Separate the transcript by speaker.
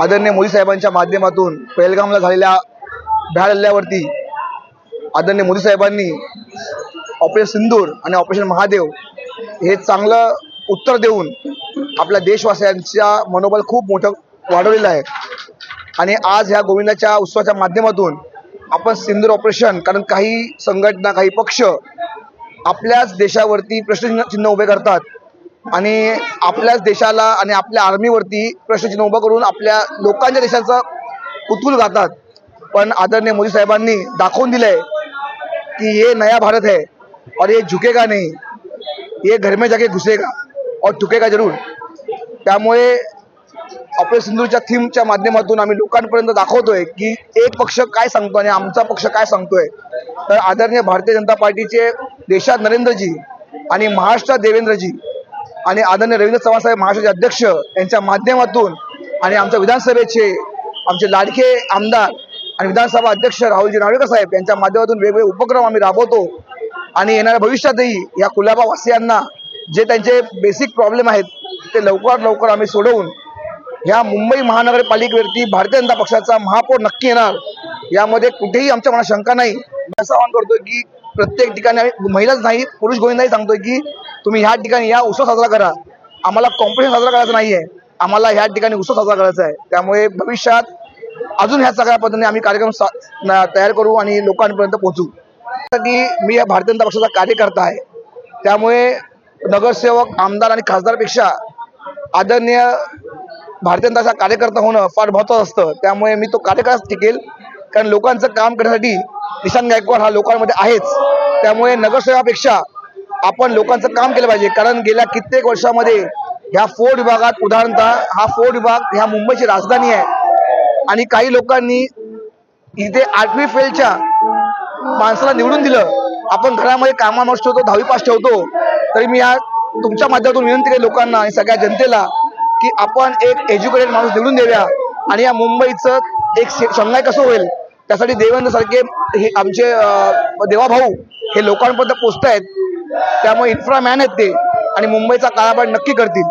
Speaker 1: आदरणीय मोदी साहेबांच्या माध्यमातून पेहलगामला झालेल्या भ्याड हल्ल्यावरती आदरणीय मोदी साहेबांनी ऑपरेशन सिंदूर आणि ऑपरेशन महादेव हे चांगलं उत्तर देऊन आपल्या देशवासियांच्या मनोबल खूप मोठं वाढवलेलं आहे. आणि आज ह्या गोविंदाच्या उत्सवाच्या माध्यमातून आपण सिंदूर ऑपरेशन कारण काही संघटना काही पक्ष आपल्याच देशावरती प्रश्नचिन्ह चिन्ह उभे करतात. आणि आपल्याच देशाला आणि आपल्या आर्मीवरती प्रश्नचिन्ह उभं करून आपल्या लोकांच्या देशाचं कुतूल घातात पण आदरणीय मोदी साहेबांनी दाखवून दिलंय की ये नया भारत है और ये झुकेगा नहीं. ये घर में जाके घुसेगा और झुकेगा जरूर. त्यामुळे ऑपरेशन सिंधूच्या थीमच्या माध्यमातून आम्ही लोकांपर्यंत दाखवतोय की एक पक्ष काय सांगतो आणि आमचा पक्ष काय सांगतोय. तर आदरणीय भारतीय जनता पार्टीचे देशात नरेंद्रजी आणि महाराष्ट्रात देवेंद्रजी आणि आदरणीय रवींद्र चव्हाण साहेब महाराष्ट्राचे अध्यक्ष यांच्या माध्यमातून आणि आमच्या विधानसभेचे आमचे लाडके आमदार आणि विधानसभा अध्यक्ष राहुलजी नार्वेकर साहेब यांच्या माध्यमातून वेगवेगळे उपक्रम आम्ही राबवतो. आणि येणाऱ्या भविष्यातही या कुलाबा वासियांना जे त्यांचे बेसिक प्रॉब्लेम आहेत ते लवकरात लवकर आम्ही सोडवून ह्या मुंबई महानगरपालिकेवरती भारतीय जनता पक्षाचा महापौर नक्की येणार यामध्ये कुठेही आमच्या मनात शंका नाही. असं आवाहन करतोय की प्रत्येक ठिकाणी आम्ही महिलाच नाही पुरुष गोविंदाही सांगतोय की तुम्ही ह्या ठिकाणी या उत्सव साजरा करा. आम्हाला कॉम्पिटिशन साजरा करायचं नाहीये. आम्हाला ह्या ठिकाणी उत्सव साजरा करायचा आहे त्यामुळे भविष्यात अजून ह्या सगळ्या पद्धतीने आम्ही कार्यक्रम सा- तयार करू आणि लोकांपर्यंत पोहोचू. की मी या भारतीय जनता पक्षाचा कार्यकर्ता आहे. त्यामुळे नगरसेवक आमदार आणि खासदारपेक्षा आदरणीय भारतीय जनताचा कार्यकर्ता होणं फार महत्वाचं असतं. त्यामुळे मी तो कार्यकर्ताच टिकेल. कारण लोकांचं काम करण्यासाठी निशांत गायकवाड हा लोकांमध्ये आहेच. त्यामुळे नगरसेवापेक्षा आपण लोकांचं काम केलं पाहिजे. कारण गेल्या कित्येक वर्षामध्ये ह्या फोर्ट विभागात उदाहरणतः हा फोर्ट विभाग ह्या मुंबईची राजधानी आहे. आणि काही लोकांनी इथे आठवी फेलच्या माणसाला निवडून दिलं. आपण घरामध्ये कामा माणूस ठेवतो दहावी पास ठेवतो. तरी मी या तुमच्या माध्यमातून विनंती केली लोकांना आणि सगळ्या जनतेला की आपण एक एज्युकेटेड माणूस निवडून देऊया. आणि या मुंबईचं एक शंघाय कसं होईल? त्यासाठी देवेंद्र सारखे हे आमचे देवाभाऊ हे लोकांपर्यंत पोचत आहेत त्यामुळे इन्फ्रामॅन आहेत ते आणि मुंबईचा काळाबाड नक्की करतील.